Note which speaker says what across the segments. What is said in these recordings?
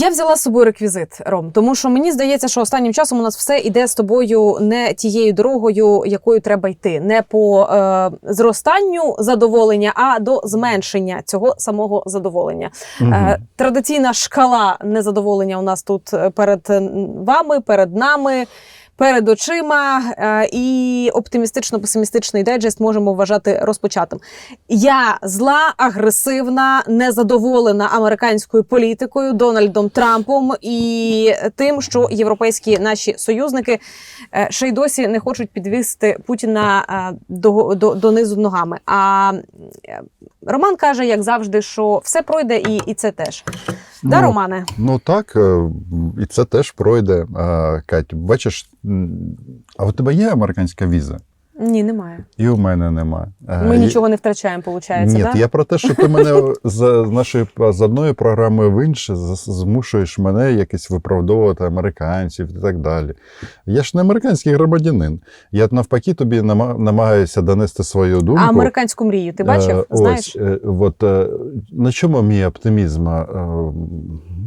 Speaker 1: Я взяла з собою реквізит, Ром, тому що мені здається, що останнім часом у нас все йде з тобою не тією дорогою, якою треба йти, не по е, зростанню задоволення, а до зменшення цього самого задоволення. Е, традиційна шкала незадоволення у нас тут е, перед вами, перед нами. Перед очима е, і оптимістично-песимістичний дайджест можемо вважати розпочатим. Я зла, агресивна, незадоволена американською політикою, Дональдом Трампом і тим, що європейські наші союзники е, ще й досі не хочуть підвести Путіна е, до, до, донизу ногами. А Роман каже, як завжди, що все пройде, і, і це теж. Да,
Speaker 2: Ну,
Speaker 1: Романе?
Speaker 2: Ну так, е, і це теж пройде. Е, Кать, бачиш, а у тебе є американська віза?
Speaker 1: Ні, немає.
Speaker 2: І у мене нема. Е,
Speaker 1: Ми
Speaker 2: і-
Speaker 1: нічого не втрачаємо, виходить,
Speaker 2: Ні,
Speaker 1: да?
Speaker 2: я про те, що ти мене з нашої з одної програми в інше змушуєш мене якось виправдовувати американців і так далі. Я ж не американський громадянин. Я навпаки тобі нама- намагаюся донести свою думку.
Speaker 1: А американську мрію ти бачив?
Speaker 2: Е,
Speaker 1: Знаєш?
Speaker 2: Е, от, е, на чому мій оптимізм е,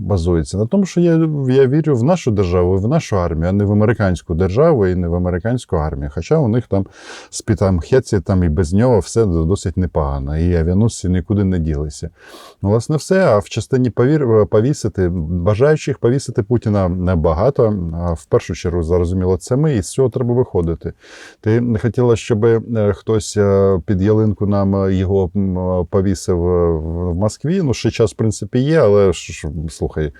Speaker 2: базується? На тому, що я, я вірю в нашу державу, в нашу армію, а не в американську державу і не в американську армію. Хоча у них там з Хеці там і без нього все досить непогано. І авіаносці нікуди не ділися. Ну, власне, все. А в частині повір, повісити, бажаючих повісити Путіна небагато. В першу чергу, зрозуміло, це ми, і з цього треба виходити. Ти не хотіла, щоб е, хтось е, під ялинку нам е, його повісив в Москві. Ну, ще час, в принципі, є, але ж, слухай,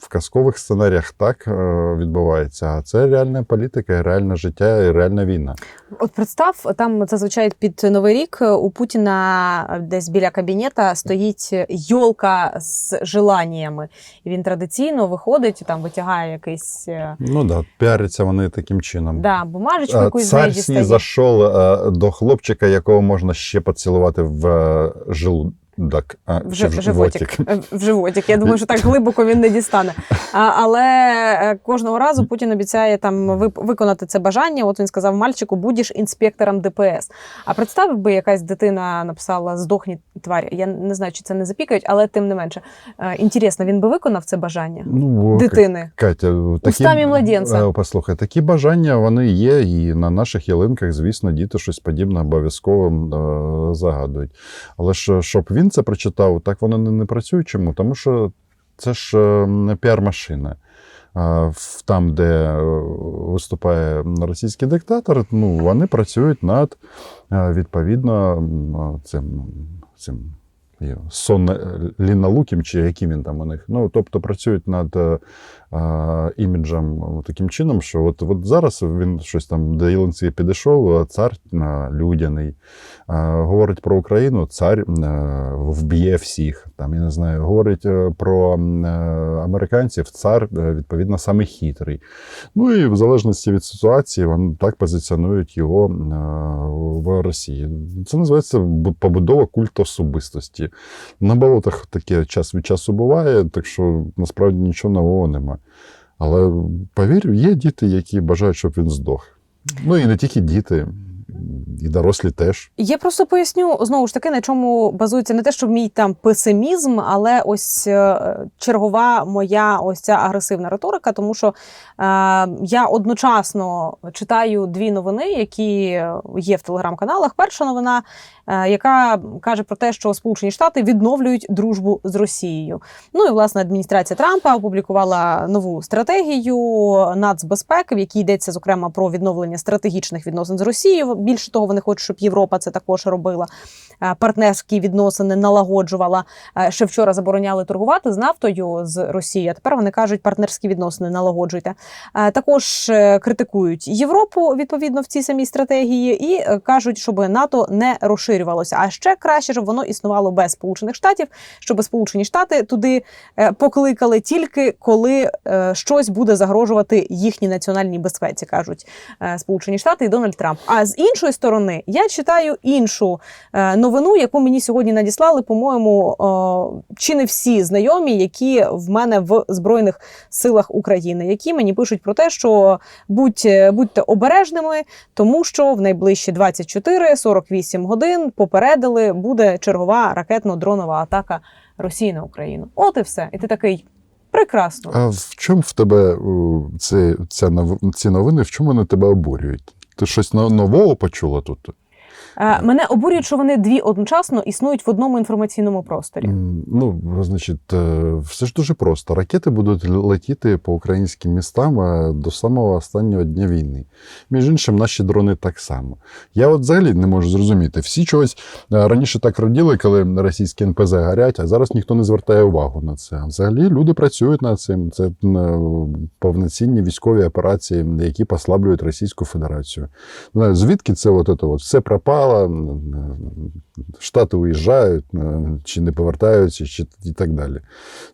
Speaker 2: в казкових сценаріях так е, відбувається. А це реальна політика, реальне життя і реальна війна.
Speaker 1: От представ, там зазвичай під новий рік у Путіна десь біля кабінета стоїть йолка з желаннями. І він традиційно виходить, там витягає якийсь е,
Speaker 2: Ну да, піаряться вони таким чином.
Speaker 1: да, бумажечку якусь
Speaker 2: Цар сні зайшов е, до хлопчика, якого можна ще поцілувати в е, желудок. А,
Speaker 1: В,
Speaker 2: чи
Speaker 1: в животик. Е, В животик. Я думаю, що так глибоко він не дістане. А, але е, кожного разу Путін обіцяє там виконати це бажання. От він сказав мальчику, будеш інспектором ДПС. А представ би, якась дитина написала здохні тварі. Я не знаю, чи це не запікають, але тим не менше. Е, Інтересно, він би виконав це бажання
Speaker 2: Ну,
Speaker 1: дитини.
Speaker 2: Катя, такі,
Speaker 1: Устами младенця.
Speaker 2: Послухай, такі бажання вони є, і на наших ялинках, звісно, діти щось подібне обов'язково загадують. Але ж щоб він це прочитав, так воно не, не працює. Чому? Тому що це ж е, піар-машина. Там, де е, виступає російський диктатор, ну, вони працюють над е, відповідно цим, цим є, сонне ліналукім, чи яким він там у них. Ну, тобто працюють над е, е, іміджем таким чином, що от, от зараз він щось там до Єленці підійшов, цар е, людяний, е, говорить про Україну, цар е, вб'є всіх. Там, я не знаю, говорить е, про е, американців, цар, е, відповідно, саме хитрий. Ну і в залежності від ситуації, вони так позиціонують його е, в Росії. Це називається побудова культу особистості. На болотах таке час від часу буває, так що насправді нічого нового нема. Але повір, є діти, які бажають, щоб він здох. Ну і не тільки діти, і дорослі теж.
Speaker 1: Я просто поясню знову ж таки, на чому базується не те, що мій там песимізм, але ось е, чергова моя ось ця агресивна риторика, тому що е, я одночасно читаю дві новини, які є в телеграм-каналах. Перша новина, е, яка каже про те, що Сполучені Штати відновлюють дружбу з Росією. Ну і власне адміністрація Трампа опублікувала нову стратегію нацбезпеки, в якій йдеться зокрема про відновлення стратегічних відносин з Росією. Більше того, вони хочуть, щоб Європа це також робила. Е, Партнерські відносини налагоджувала. Е, Ще вчора забороняли торгувати з нафтою з Росією. А тепер вони кажуть, партнерські відносини налагоджуйте. Е, Також критикують Європу відповідно в цій самій стратегії і кажуть, щоб НАТО не розширювалося. А ще краще, щоб воно існувало без Сполучених Штатів, щоб Сполучені Штати туди покликали тільки коли щось буде загрожувати їхній національній безпеці, кажуть Сполучені Штати і Дональд Трамп. А з іншої сторони, я читаю іншу е, новину, яку мені сьогодні надіслали, по-моєму, е, чи не всі знайомі, які в мене в Збройних силах України, які мені пишуть про те, що будь, будьте обережними, тому що в найближчі 24-48 годин попередили, буде чергова ракетно-дронова атака Росії на Україну. От і все. І ти такий прекрасно.
Speaker 2: А в чому в тебе це, ця, ці новини, в чому вони тебе обурюють? Ти щось но- нового почула тут?
Speaker 1: Е, Мене обурює, що вони дві одночасно існують в одному інформаційному просторі.
Speaker 2: Ну, значить, е, все ж дуже просто. Ракети будуть летіти по українським містам е, до самого останнього дня війни. Між іншим, наші дрони так само. Я от взагалі не можу зрозуміти. Всі чогось раніше так раділи, коли російські НПЗ горять, а зараз ніхто не звертає увагу на це. Взагалі люди працюють над цим. Це повноцінні військові операції, які послаблюють Російську Федерацію. Звідки це от, от все пропало, е, штати уїжджають, е, чи не повертаються, чи і так далі.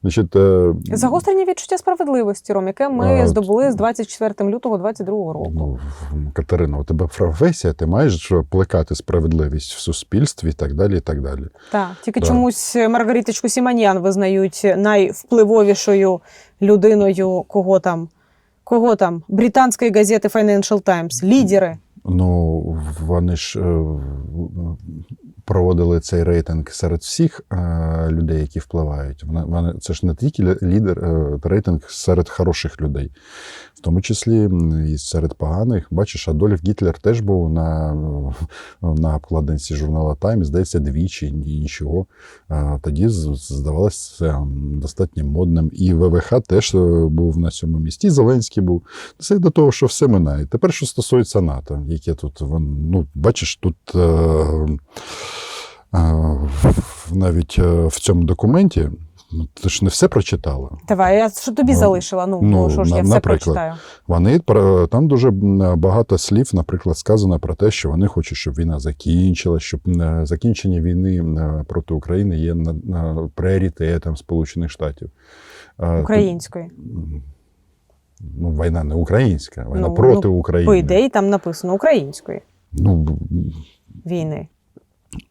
Speaker 2: Значить, е,
Speaker 1: Загострення відчуття справедливості, Ром, яке ми
Speaker 2: А,
Speaker 1: здобули з 24 лютого 22 року.
Speaker 2: Ну, Катерина, у тебе професія, ти маєш плекати справедливість в суспільстві і так далі. і так далі.
Speaker 1: Так, тільки
Speaker 2: Да.
Speaker 1: чомусь Маргариточку Сіманян визнають найвпливовішою людиною, кого там, кого там, британської газети Financial Times, лідери.
Speaker 2: Ну, вони ж е, проводили цей рейтинг серед всіх е, людей, які впливають. Вони, це ж не тільки лідер, е, рейтинг серед хороших людей, в тому числі і серед поганих. Бачиш, Адольф Гітлер теж був на, на обкладинці журнала Time, здається, двічі, і нічого. Е, Тоді здавалося достатньо модним. І ВВХ теж був на цьому місці, Зеленський був. Це до того, що все минає. Тепер, що стосується НАТО, яке тут, ну, бачиш, тут навіть е, в цьому документі, ну, ти ж не все прочитала.
Speaker 1: Давай, я що тобі
Speaker 2: Ну,
Speaker 1: залишила? Ну,
Speaker 2: ну,
Speaker 1: що ж
Speaker 2: на-
Speaker 1: я все
Speaker 2: наприклад.
Speaker 1: прочитаю.
Speaker 2: Вони там дуже багато слів, наприклад, сказано про те, що вони хочуть, щоб війна закінчилась, щоб е, закінчення війни е, проти України є на, на пріоритетом Сполучених Штатів.
Speaker 1: Української.
Speaker 2: Ну, війна не українська, війна
Speaker 1: Ну,
Speaker 2: проти
Speaker 1: ну,
Speaker 2: України.
Speaker 1: По ідеї там написано української
Speaker 2: Ну,
Speaker 1: війни.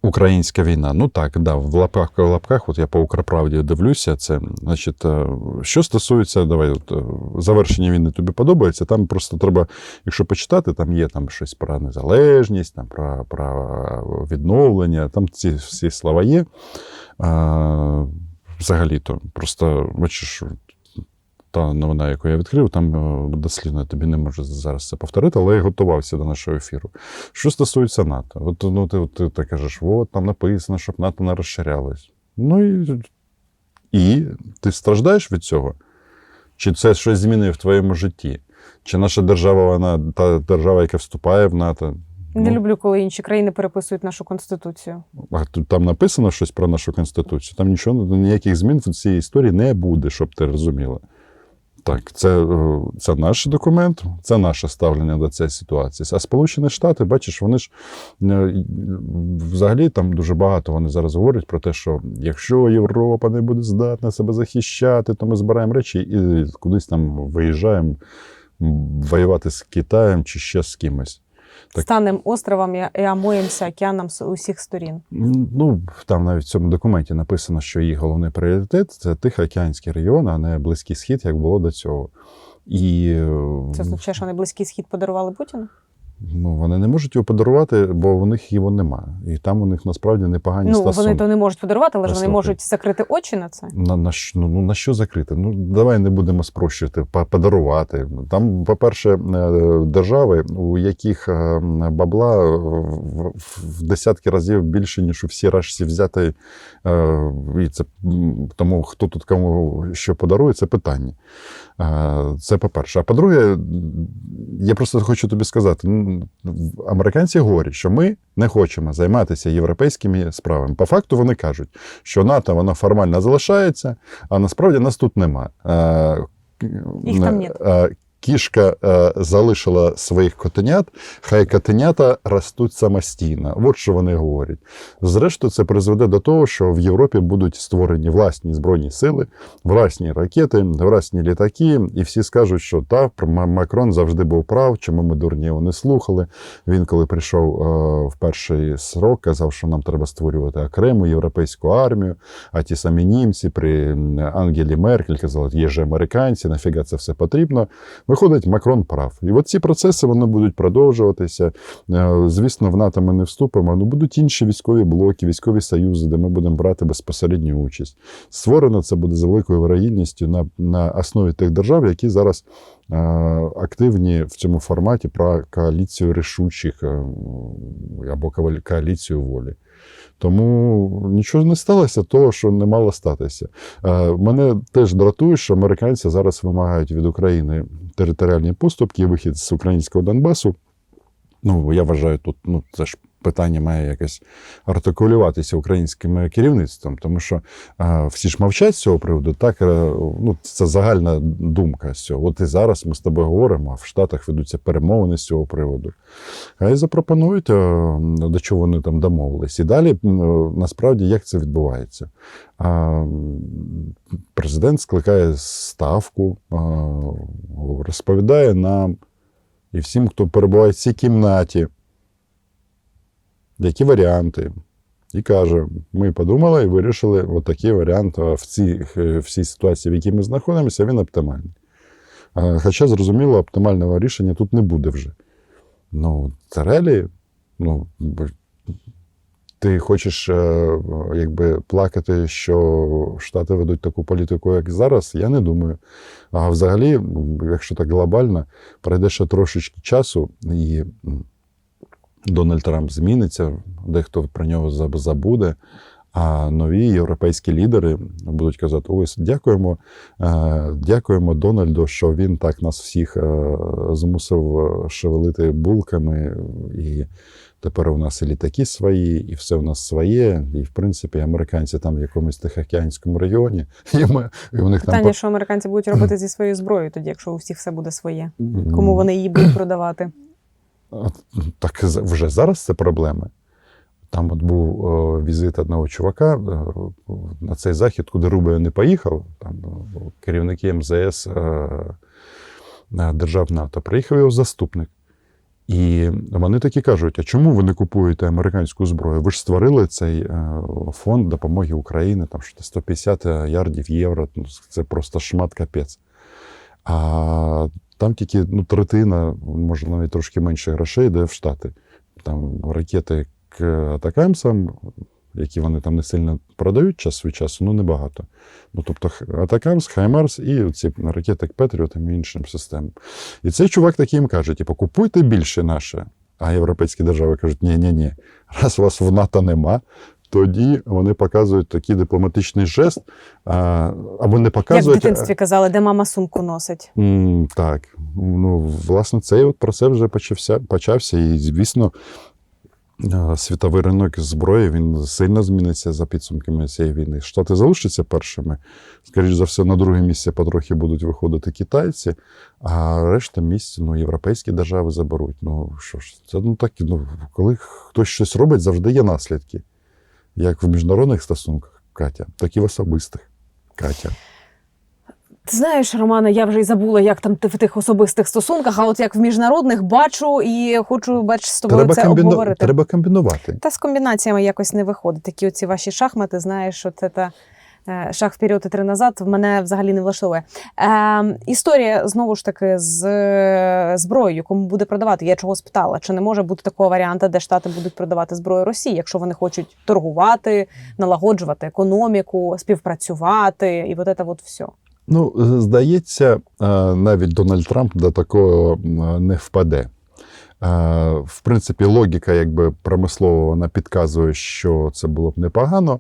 Speaker 2: Українська війна. Ну так, да, в лапках, в лапках, от я по Укрправді дивлюся, це значить, е, що стосується, давай, от, е, завершення війни тобі подобається. Там просто треба, якщо почитати, там є там щось про незалежність, там про, про відновлення, там ці всі слова є. А, взагалі-то, просто бачиш. Та новина, яку я відкрив, там е, дослівно я тобі не можу зараз це повторити, але я готувався до нашого ефіру. Що стосується НАТО, от ну ти, ти, ти кажеш, от там написано, щоб НАТО не розширялось. Ну і, і ти страждаєш від цього? Чи це щось змінює в твоєму житті? Чи наша держава, вона та держава, яка вступає в НАТО?
Speaker 1: Не
Speaker 2: Ну,
Speaker 1: люблю, коли інші країни переписують нашу конституцію.
Speaker 2: А тут там написано щось про нашу конституцію. Там нічого, ніяких змін в цій історії не буде, щоб ти розуміла. Так, це, е, це наш документ, це наше ставлення до цієї ситуації. А Сполучені Штати, бачиш, вони ж е, взагалі там дуже багато вони зараз говорять про те, що якщо Європа не буде здатна себе захищати, то ми збираємо речі і кудись там виїжджаємо воювати з Китаєм чи ще з кимось. Так.
Speaker 1: Станемо островом і омоємося океаном з усіх сторін.
Speaker 2: Ну, там навіть в цьому документі написано, що їх головний пріоритет це Тихоокеанський регіон, а не Близький Схід, як було до цього. І е,
Speaker 1: Це означає, що вони близький схід подарували Путіну?
Speaker 2: Ну, вони не можуть його подарувати, бо у них його немає. І там у них насправді непогані
Speaker 1: Ну,
Speaker 2: стосунки.
Speaker 1: вони то не можуть подарувати, але ж вони можуть закрити очі на це.
Speaker 2: На, на, що- ну, ну, на що закрити? Ну, давай не будемо спрощувати, подарувати. Там, по-перше, е, держави, у яких е, бабла в, в десятки разів більше, ніж у всі решті взяти. Е, І це, тому хто тут кому що подарує, це питання. Це по-перше. А по-друге, я просто хочу тобі сказати: американці говорять, що ми не хочемо займатися європейськими справами. По факту вони кажуть, що НАТО воно формально залишається, а насправді нас тут нема. Е,
Speaker 1: Їх там нет.
Speaker 2: Кішка е, залишила своїх котенят, хай котенята ростуть самостійно. От що вони говорять. Зрештою, це призведе до того, що в Європі будуть створені власні збройні сили, власні ракети, власні літаки, і всі скажуть, що та Макрон завжди був прав, чому ми дурні його не слухали. Він, коли прийшов е, в перший срок, казав, що нам треба створювати окрему європейську армію. А ті самі німці при Ангелі Меркель казали, є ж американці, нафіга це все потрібно. Виходить, Макрон прав. І от ці процеси вони будуть продовжуватися. Е, Звісно, в НАТО ми не вступимо. Ну будуть інші військові блоки, військові союзи, де ми будемо брати безпосередню участь. Створено це буде з великою вирогідністю на, на основі тих держав, які зараз е, активні в цьому форматі про коаліцію рішучих е, або коалі- коаліцію волі. Тому нічого не сталося того, що не мало статися. Е, Мене теж дратує, що американці зараз вимагають від України територіальні поступки вихід з українського Донбасу. Ну, я вважаю, тут ну, це ж питання має якось артикулюватися українським керівництвом, тому що е, всі ж мовчать з цього приводу. Так, е, ну, це загальна думка. з цього. От і зараз ми з тобою говоримо, а в Штатах ведуться перемовини з цього приводу. Хай запропонують, е, до чого вони там домовились. І далі е, насправді як це відбувається. А, Президент скликає ставку, а, розповідає нам і всім, хто перебуває в цій кімнаті, які варіанти. І каже: ми подумали і вирішили, отакий варіант а, в цій, е, в цій ситуації, в якій ми знаходимося, він оптимальний. Хоча, зрозуміло, оптимального рішення тут не буде вже. Ну, це реалії. Ну, ти хочеш е, якби, плакати, що Штати ведуть таку політику, як зараз, я не думаю. А взагалі, якщо так глобально, пройде ще трошечки часу, і Дональд Трамп зміниться, дехто про нього забуде. А нові європейські лідери будуть казати: ось дякуємо, е, дякуємо Дональду, що він так нас всіх е, змусив е, шевелити булками, і тепер у нас і літаки свої, і все у нас своє. І в принципі, американці там в якомусь тихоокеанському регіоні, і, ми, і у них там
Speaker 1: Питання, що американці будуть робити зі своєю зброєю, тоді, якщо у всіх все буде своє. Кому вони її будуть продавати?
Speaker 2: Так вже зараз це проблеми. Там от був візит одного чувака е, на цей захід, куди Рубio не поїхав. Там керівники МЗС е, е, держав НАТО. Приїхав його заступник. І вони такі кажуть: а чому ви не купуєте американську зброю? Ви ж створили цей фонд допомоги Україні, там що 150 ярдів євро. Ну, це просто шмат капець. А там тільки ну, третина, може навіть трошки менше грошей йде в Штати. Там ракети к атакамсам, які вони там не сильно продають час від часу, ну небагато. Ну, тобто Атакамс, Хаймарс і ці ракети к Петріотам і іншим системам. І цей чувак такий їм каже: типу, купуйте більше наше. А європейські держави кажуть, ні, ні, ні, раз вас в НАТО нема. Тоді вони показують такий дипломатичний жест, а, або не показують.
Speaker 1: Як в дитинстві казали, де мама сумку носить.
Speaker 2: М, Так, ну власне, цей от процес вже почався, почався, і звісно, світовий ринок зброї він сильно зміниться за підсумками цієї війни. Штати залишаться першими. Скоріше за все, на друге місце потрохи будуть виходити китайці, а решта місць ну, європейські держави заберуть. Ну що ж, це ну так, ну, коли хтось щось робить, завжди є наслідки. Як в міжнародних стосунках, Катя, так і в особистих. Катя.
Speaker 1: Ти знаєш, Романе, я вже й забула, як там ти в тих особистих стосунках, а от як в міжнародних бачу і хочу бач, з тобою
Speaker 2: Треба,
Speaker 1: це
Speaker 2: комбіну...
Speaker 1: обговорити.
Speaker 2: Треба комбінувати.
Speaker 1: Та з комбінаціями якось не виходить. Такі оці ваші шахмати, знаєш, що це та. Е, Шах вперед і три назад мене взагалі не влаштовує. Е, історія знову ж таки з е, зброєю, кому буде продавати. Я чого спитала, чи не може бути такого варіанту, де штати будуть продавати зброю Росії, якщо вони хочуть торгувати, налагоджувати економіку, співпрацювати, і от це от все.
Speaker 2: Ну, здається, е, навіть Дональд Трамп до такого не впаде. В принципі, логіка якби промислова вона підказує, що це було б непогано,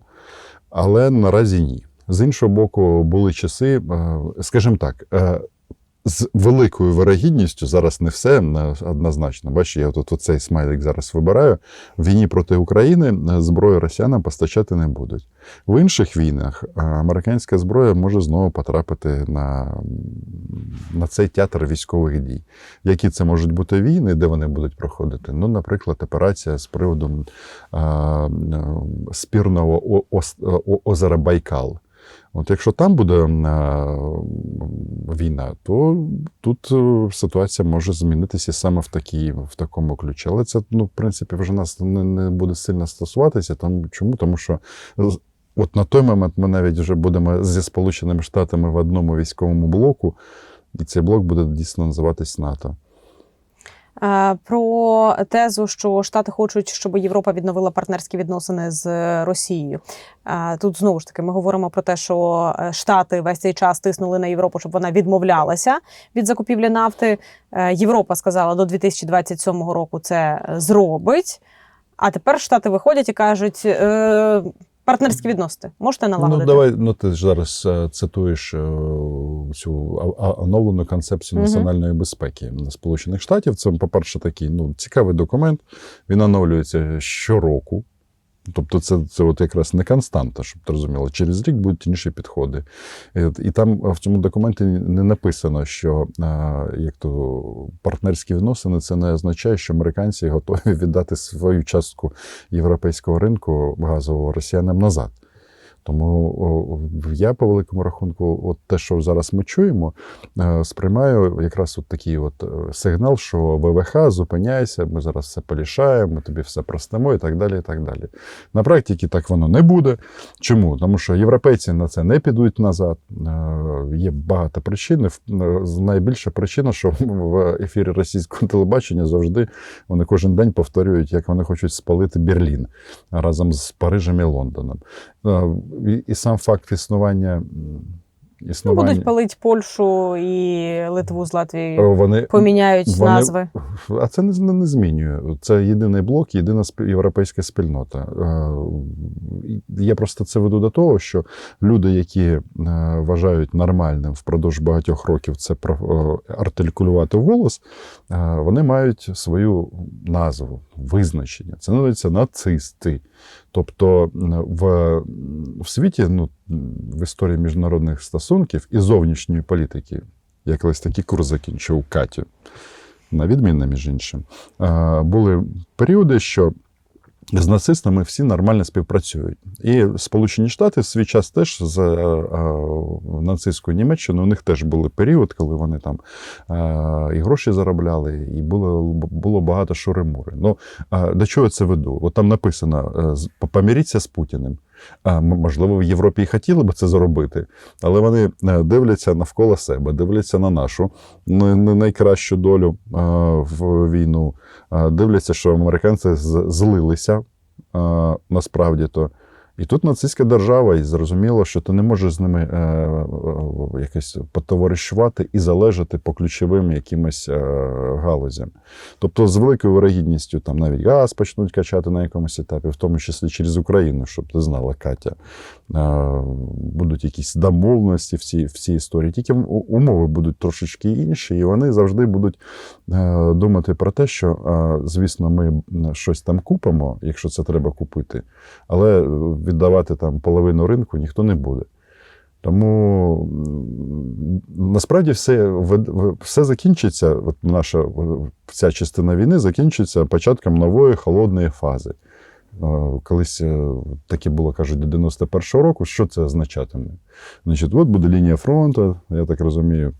Speaker 2: але наразі ні. З іншого боку, були часи, е, скажімо так, е, з великою вирогідністю, зараз не все однозначно. Бачиш, я тут оцей смайлик зараз вибираю. В війні проти України е, зброю росіянам постачати не будуть. В інших війнах е, американська зброя може знову потрапити на, на цей театр військових дій. Які це можуть бути війни, де вони будуть проходити? Ну, наприклад, операція з приводу е, е, спірного озера Байкал. От якщо там буде е, війна, то тут е, ситуація може змінитися саме в, такій, в такому ключі. Але це, ну, в принципі, вже нас не, не буде сильно стосуватися. Там, чому? Тому що от на той момент ми навіть вже будемо зі Сполученими Штатами в одному військовому блоку. і цей блок буде дійсно називатись НАТО.
Speaker 1: Е, Про тезу, що Штати хочуть, щоб Європа відновила партнерські відносини з Росією. Е, Тут знову ж таки ми говоримо про те, що е, Штати весь цей час тиснули на Європу, щоб вона відмовлялася від закупівлі нафти. Е, Європа сказала до 2027 року це зробить. А тепер Штати виходять і кажуть. Партнерські відносини можете налагодити?
Speaker 2: Ну, давай, ну ти ж зараз е, цитуєш е, цю оновлену концепцію національної безпеки Сполучених Штатів. Це, по-перше, такий ну, цікавий документ. Він оновлюється щороку. Тобто, це, це от якраз не константа, щоб ти розуміло. Через рік будуть інші підходи. І, там в цьому документі не написано, що як то партнерські відносини це не означає, що американці готові віддати свою частку європейського ринку газового росіянам назад. Тому я по великому рахунку, от те, що зараз ми чуємо, е, сприймаю якраз от такий от е, сигнал, що ВВХ зупиняйся, ми зараз все полішаємо, тобі все простимо і так далі. і так далі. На практиці так воно не буде. Чому? Тому що європейці на це не підуть назад. Е, Є багато причин. Найбільша причина, що в ефірі російського телебачення завжди вони кожен день повторюють, як вони хочуть спалити Берлін разом з Парижем і Лондоном. Е, І, і сам факт існування.
Speaker 1: Ну,
Speaker 2: існування
Speaker 1: будуть палити Польщу і Литву з Латвією.
Speaker 2: вони
Speaker 1: Поміняють
Speaker 2: вони-
Speaker 1: назви.
Speaker 2: а це не, не, змінює. Це єдиний блок, єдина європейська спільнота. Е, Я просто це веду до того, що люди, які е, вважають нормальним впродовж багатьох років це е, артикулювати вголос, е, вони мають свою назву, визначення. Це називається нацисти. Тобто в, в світі, ну, в історії міжнародних стосунків і зовнішньої політики, я колись такий курс закінчив у Каті, на відмінне, між іншим, були періоди, що з нацистами всі нормально співпрацюють. І Сполучені Штати свій час теж з е, нацистською Німеччиною у них теж були період, коли вони там е, і гроші заробляли, і було, було багато шури-мури. Ну, до чого я це веду? От там написано: е, поміріться з Путіним. Можливо, в Європі і хотіли би це зробити, але вони е, дивляться навколо себе, дивляться на нашу не найкращу долю в війну. Дивляться, що американці злилися насправді то. І тут нацистська держава, і зрозуміло, що ти не можеш з ними е, е, якось потоваришувати і залежати по ключовим якимось е, галузям. Тобто, з великою вирогідністю там навіть газ почнуть качати на якомусь етапі, в тому числі через Україну, щоб ти знала, Катя. Е, будуть якісь домовленості в цій, в цій історії. Тільки умови будуть трошечки інші, і вони завжди будуть е, думати про те, що, е, звісно, ми щось там купимо, якщо це треба купити, але віддавати там половину ринку ніхто не буде. Тому насправді все, все закінчиться. От наша ця частина війни закінчиться початком нової холодної фази. Колись е, таке було, кажуть, до 91-го року. Що це означатиме? Значить, от буде лінія фронту, я так розумію,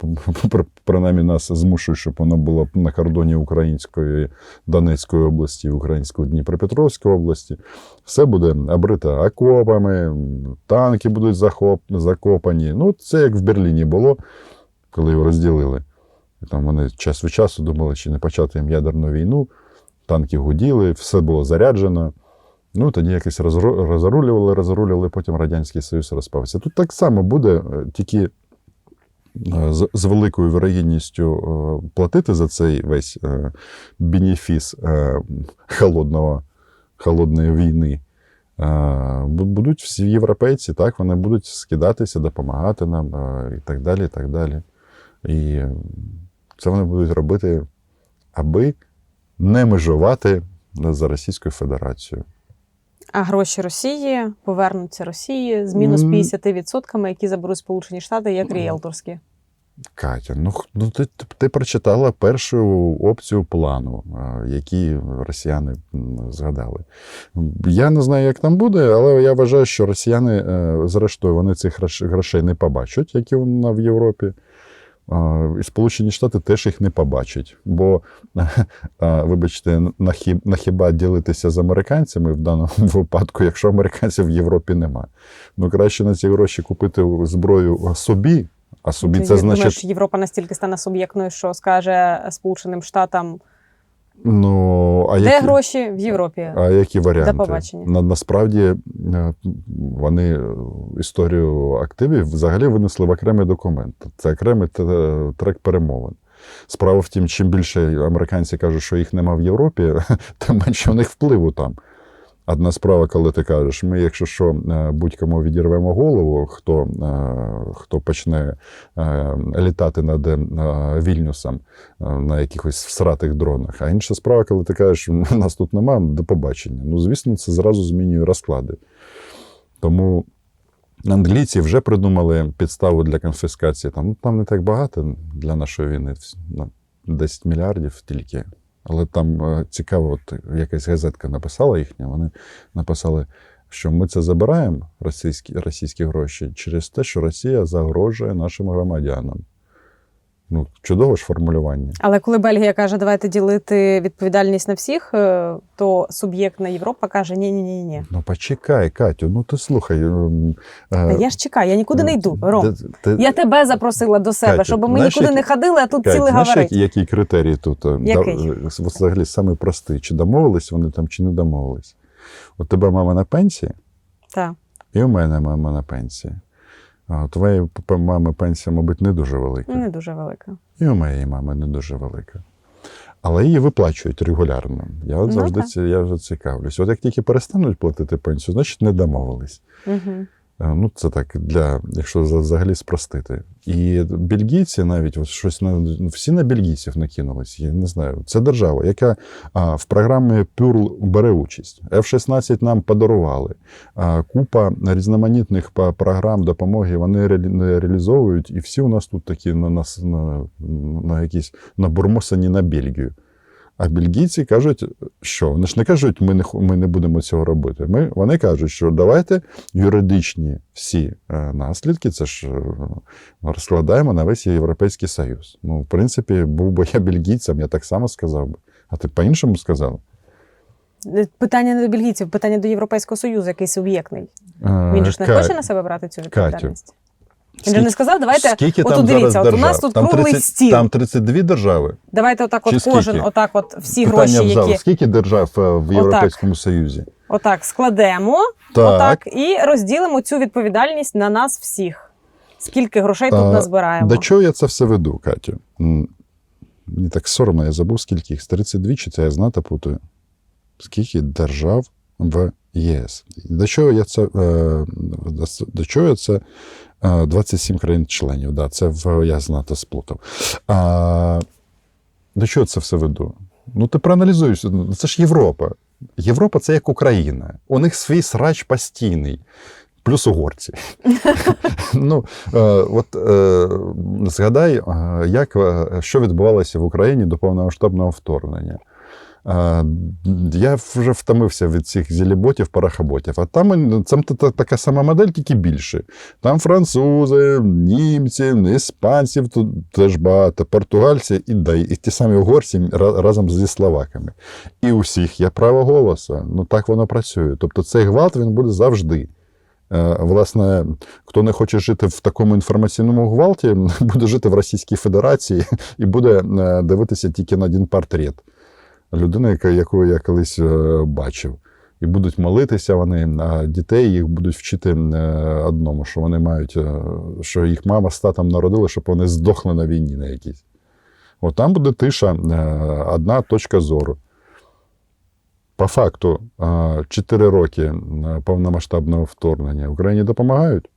Speaker 2: пр- принаймні нас змушують, щоб воно було на кордоні Української Донецької області, Української Дніпропетровської області. Все буде обрито окопами, танки будуть захоп, закопані. Ну, це як в Берліні було, коли його розділили. І там вони час від часу думали, чи не почати їм ядерну війну. Танки гуділи, все було заряджено. Ну, тоді якось розру- розрулювали, розрулювали, потім Радянський Союз розпався. Тут так само буде, е, тільки е, з, великою вирогідністю е, платити за цей весь бенефіс холодного, холодної війни. Будуть всі європейці, так, вони будуть скидатися, допомагати нам і так далі. І так далі. І це вони будуть робити, аби не межувати за Російською Федерацією.
Speaker 1: А гроші Росії повернуться Росії з мінус
Speaker 2: М.
Speaker 1: 50%, які заберуть Сполучені Штати як ріелторські.
Speaker 2: Катя, ну, ну ти, ти, прочитала першу опцію плану, а, який росіяни згадали. Я не знаю, як там буде, але я вважаю, що росіяни, е, зрештою, вони цих грошей не побачать, які в Європі. І Сполучені Штати теж їх не побачать. Бо, вибачте, на, хіба ділитися з американцями в даному випадку, якщо американців в Європі немає. Ну краще на ці гроші купити зброю собі, А собі
Speaker 1: Ти
Speaker 2: це
Speaker 1: думаєш,
Speaker 2: значить,
Speaker 1: Європа настільки стане суб'єктною, що скаже Сполученим Штатам,
Speaker 2: ну а
Speaker 1: де
Speaker 2: які,
Speaker 1: гроші в Європі.
Speaker 2: а які варіанти?
Speaker 1: До побачення.
Speaker 2: На, насправді е, вони е, історію активів взагалі винесли в окремий документ. Це окремий трек перемовин. Справа в тім, чим більше американці кажуть, що їх нема в Європі, тим менше у них впливу там. Одна справа, коли ти кажеш, ми, якщо що, е, будь-кому відірвемо голову, хто, е, хто почне е, літати над Вільнюсом на якихось всратих дронах. А інша справа, коли ти кажеш, нас тут нема, до побачення. Ну, звісно, це зразу змінює розклади. Тому англійці вже придумали підставу для конфіскації. Там, ну, там не так багато для нашої війни, ну, 10 мільярдів тільки. Але там е, цікаво, от якась газетка написала їхня, вони написали, що ми це забираємо, російські, російські гроші, через те, що Росія загрожує нашим громадянам. Ну, чудове ж формулювання.
Speaker 1: Але коли Бельгія каже, давайте ділити відповідальність на всіх, е, то суб'єктна Європа каже: ні, ні, ні, ні.
Speaker 2: Ну, почекай, Катю, ну ти слухай.
Speaker 1: Та
Speaker 2: е,
Speaker 1: я ж чекаю, я нікуди не йду. Ром,
Speaker 2: ти-
Speaker 1: я тебе запросила до себе,
Speaker 2: Катю,
Speaker 1: щоб ми
Speaker 2: знаєш,
Speaker 1: нікуди
Speaker 2: які-
Speaker 1: не ходили, а тут
Speaker 2: Кать,
Speaker 1: ціли
Speaker 2: знаєш,
Speaker 1: говорить.
Speaker 2: який критерій тут? е,
Speaker 1: Який?
Speaker 2: Е, взагалі самий простий. Чи домовились вони там, чи не домовились? У тебе мама на пенсії,
Speaker 1: Так.
Speaker 2: і у мене мама на пенсії. Твоєї мами пенсія, мабуть, не дуже велика.
Speaker 1: Не дуже велика.
Speaker 2: І у моєї мами не дуже велика. Але її виплачують регулярно. Я от
Speaker 1: Ну,
Speaker 2: завжди
Speaker 1: так.
Speaker 2: я вже цікавлюсь. От як тільки перестануть платити пенсію, значить не домовились.
Speaker 1: Угу.
Speaker 2: Ну, це так, для, якщо за- взагалі спростити. І бельгійці навіть от щось на всі на бельгійців накинулись. Я не знаю. Це держава, яка а, в програмі Пюрл бере участь. F-16 нам подарували. А, купа різноманітних програм допомоги вони реалі- реалізовують, і всі у нас тут такі на нас на, на якісь набурмосані на Бельгію. А бельгійці кажуть, що вони ж не кажуть, ми не, ми не будемо цього робити. Ми, вони кажуть, що давайте юридичні всі е, наслідки, це ж е, розкладаємо на весь Європейський Союз. Ну, в принципі, був би я бельгійцем, я так само сказав би. А ти по-іншому сказав?
Speaker 1: Питання не до бельгійців, питання до Європейського Союзу, який суб'єктний.
Speaker 2: Е,
Speaker 1: Він ж не
Speaker 2: Ка-
Speaker 1: хоче на себе брати цю відповідальність. Він же не сказав, давайте,
Speaker 2: скільки
Speaker 1: от
Speaker 2: там
Speaker 1: дивіться,
Speaker 2: зараз
Speaker 1: от у нас
Speaker 2: держав?
Speaker 1: тут
Speaker 2: там
Speaker 1: круглий стіл.
Speaker 2: Там 32 держави.
Speaker 1: давайте отак
Speaker 2: Чи
Speaker 1: от кожен,
Speaker 2: скільки?
Speaker 1: отак от всі
Speaker 2: Питання
Speaker 1: гроші,
Speaker 2: в зал.
Speaker 1: які
Speaker 2: Скільки держав е, в Європейському Союзі?
Speaker 1: отак складемо,
Speaker 2: Так.
Speaker 1: отак, і розділимо цю відповідальність на нас всіх. Скільки грошей тут назбираємо?
Speaker 2: До чого я це все веду, Катю? М, Мені так соромно, я забув, скільки їх. 32 чи це я знати путаю. Скільки держав в ЄС? До чого я це, е, до- до чого я це 27 країн-членів? Да, це в, я знати сплутав. А, до чого це все веду? Ну, ти проаналізуєш, це ж Європа. Європа це як Україна. У них свій срач постійний. Плюс угорці. ну, е, от е, згадай, е, як, е, що відбувалося в Україні до повномасштабного вторгнення. Я вже втомився від цих зіліботів, парахоботів. А там це така сама модель, тільки більше. Там французи, німці, іспанців тут теж багато, португальці і, да, і ті самі угорці разом зі словаками. І у всіх є право голосу. Ну так воно працює. Тобто цей гвалт він буде завжди. Е, Власне, хто не хоче жити в такому інформаційному гвалті, буде жити в Російській Федерації і буде е, дивитися тільки на один портрет людини, яка- яку я колись е, бачив. І будуть молитися вони, а дітей їх будуть вчити е, одному, що вони мають, е, що їх мама з татом народили, щоб вони здохли на війні на якійсь. От там буде тиша, одна точка зору. По факту, 4 роки повномасштабного вторгнення Україні допомагають.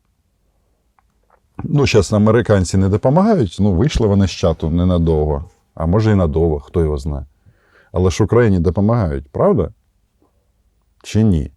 Speaker 2: Ну, зараз американці не допомагають, ну, вийшли вони з чату ненадовго, а може і надовго, хто його знає. Але ж Україні допомагають, правда? Чи ні?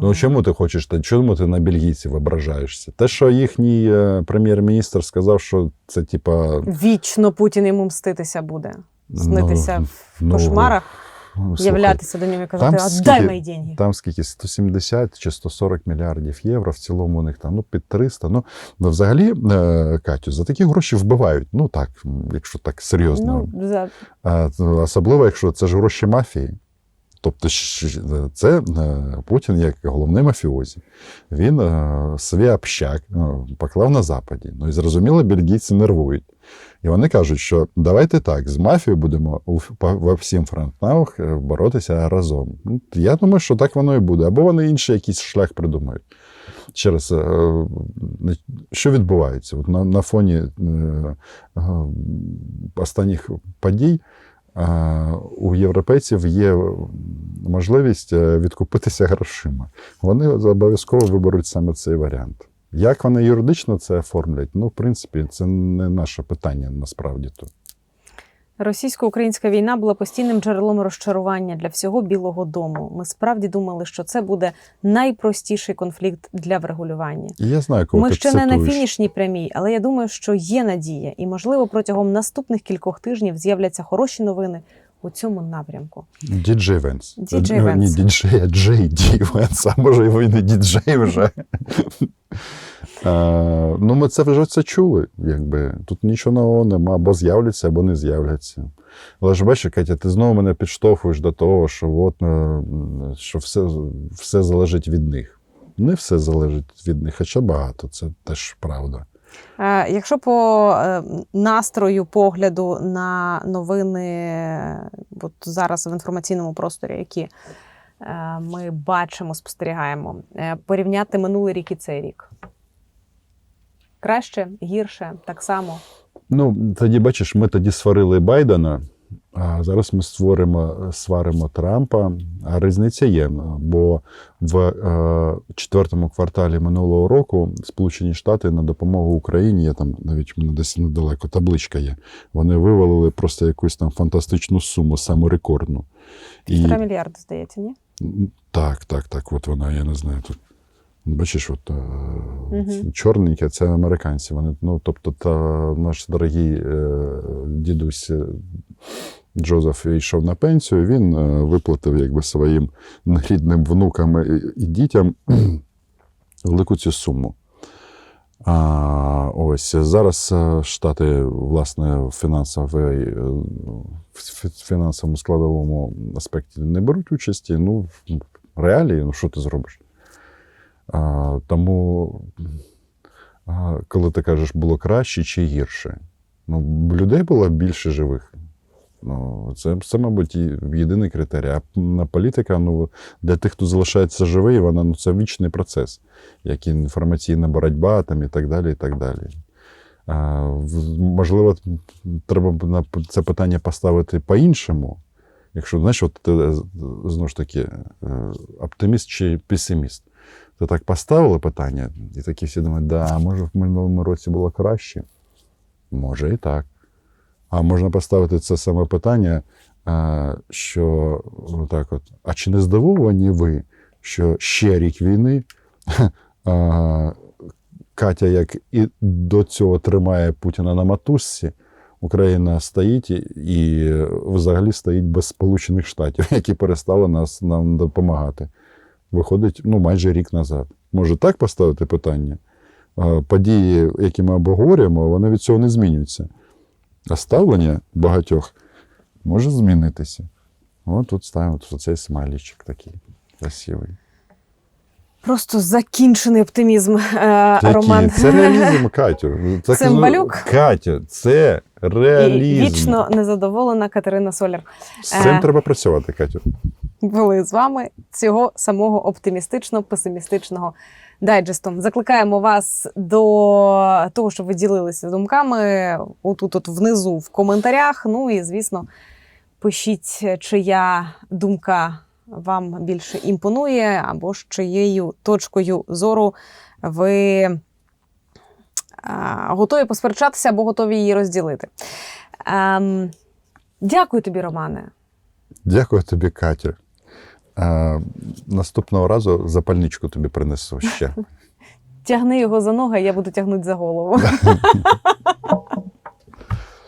Speaker 2: Ну чому ти хочеш? Чому ти на бельгійців ображаєшся? Те, що їхній е, прем'єр-міністр сказав, що це типа.
Speaker 1: Вічно Путін йому мститися буде. Снитися
Speaker 2: Ну,
Speaker 1: в
Speaker 2: ну,
Speaker 1: кошмарах,
Speaker 2: ну, слухай,
Speaker 1: являтися до нього і казати,
Speaker 2: там
Speaker 1: отдай
Speaker 2: скільки-
Speaker 1: мої деньги.
Speaker 2: Там скільки 170 чи 140 мільярдів євро, в цілому у них там ну, під 300. Ну, ну взагалі, е, Катю, за такі гроші вбивають. Ну так, якщо так серйозно.
Speaker 1: Ну, за...
Speaker 2: Ну, особливо, якщо це ж гроші мафії. Тобто, це е, Путін як головний мафіозі. Він е, свій общак поклав на Западі. Ну і зрозуміло, бельгійці нервують. І вони кажуть, що давайте так, з мафією будемо по всім фронтах е, боротися разом. Ну, Я думаю, що так воно і буде. Або вони інший якийсь шлях придумають. Ще раз, е, що відбувається? От на, на фоні е, е, останніх подій е, у європейців є можливість е, відкупитися грошима. Вони обов'язково виберуть саме цей варіант. Як вони юридично це оформлять? Ну, в принципі, це не наше питання насправді тут.
Speaker 1: Російсько-українська війна була постійним джерелом розчарування для всього Білого Дому. Ми справді думали, що це буде найпростіший конфлікт для врегулювання.
Speaker 2: Я знаю, кого
Speaker 1: Ми
Speaker 2: ти
Speaker 1: ще не на фінішній прямій, але я думаю, що є надія, і можливо протягом наступних кількох тижнів з'являться хороші новини у цьому напрямку.
Speaker 2: Діджей Венс.
Speaker 1: Діджей
Speaker 2: Е,
Speaker 1: Венс.
Speaker 2: Ні, діджей, а Джей Ді Венс. А може, його і не діджей вже. Е, Ну, ми це вже це чули. Якби. Тут нічого нового нема, або з'являться, або не з'являться. Але ж бачиш, Катя, ти знову мене підштовхуєш до того, що, от, е, що все, все залежить від них. Не все залежить від них, хоча багато, це теж правда.
Speaker 1: Е, Якщо по е, настрою, погляду на новини от зараз в інформаційному просторі, які ми бачимо, спостерігаємо, порівняти минулий рік і цей рік. Краще, гірше, так само.
Speaker 2: Ну, тоді бачиш, ми тоді сварили Байдена, а зараз ми створимо, сваримо Трампа. А різниця є, бо в е, четвертому кварталі минулого року Сполучені Штати на допомогу Україні, я там навіть мене десь недалеко табличка є. Вони вивалили просто якусь там фантастичну суму, саме рекордну. І,
Speaker 1: мільярда, здається, ні?
Speaker 2: так, так, так, от вона, я не знаю. Тут. Бачиш, от, е,
Speaker 1: Мгм.
Speaker 2: чорненьке це американці. Вони, ну, тобто, та, наш дорогий е, дідусь е, Джозеф йшов на пенсію, він е, виплатив якби, своїм рідним внукам і, дітям велику цю суму. А, ось зараз е, Штати, власне, е, в фі- фінансовому складовому аспекті не беруть участі. Ну, в реалії, ну що ти зробиш? А, тому, а, коли ти кажеш, було краще чи гірше, ну, людей було більше живих. Ну, це, це, мабуть, єдиний критерій. А на політика, ну, для тих, хто залишається живий, вона ну, це вічний процес, як і інформаційна боротьба там, і так далі. І так далі. А, можливо, треба на це питання поставити по-іншому. Якщо, знаєш, от ти е, знову ж таки, е, оптиміст чи песиміст. То так поставили питання, і такі всі думають, да, може в минулому році було краще? Може і так. А можна поставити це саме питання, а, що так от, а чи не здивовані ви, що ще рік війни Катя, як і до цього тримає Путіна на матушці, Україна стоїть і, взагалі стоїть без Сполучених Штатів, які перестали нас нам допомагати. Виходить ну, майже рік назад. Може так поставити питання? Події, які ми обговорюємо, вони від цього не змінюються. А ставлення багатьох може змінитися. От тут ставимо цей смайлічик такий красивий.
Speaker 1: Просто закінчений оптимізм, е. Роман.
Speaker 2: Це реалізм, Катю.
Speaker 1: Цимбалюк?
Speaker 2: Катю, це
Speaker 1: І вічно незадоволена Катерина Соляр.
Speaker 2: З цим
Speaker 1: Е.
Speaker 2: треба працювати, Катю.
Speaker 1: були з вами цього самого оптимістично-песимістичного дайджесту. Закликаємо вас до того, щоб ви ділилися думками отут, от внизу в коментарях. Ну і звісно, пишіть, чия думка вам більше імпонує, або ж чиєю точкою зору ви готові посперечатися або готові її розділити. Ем, дякую тобі, Романе.
Speaker 2: Дякую тобі, Катю. Е, наступного разу запальничку тобі принесу ще.
Speaker 1: Тягни його за ноги, я буду тягнути за голову.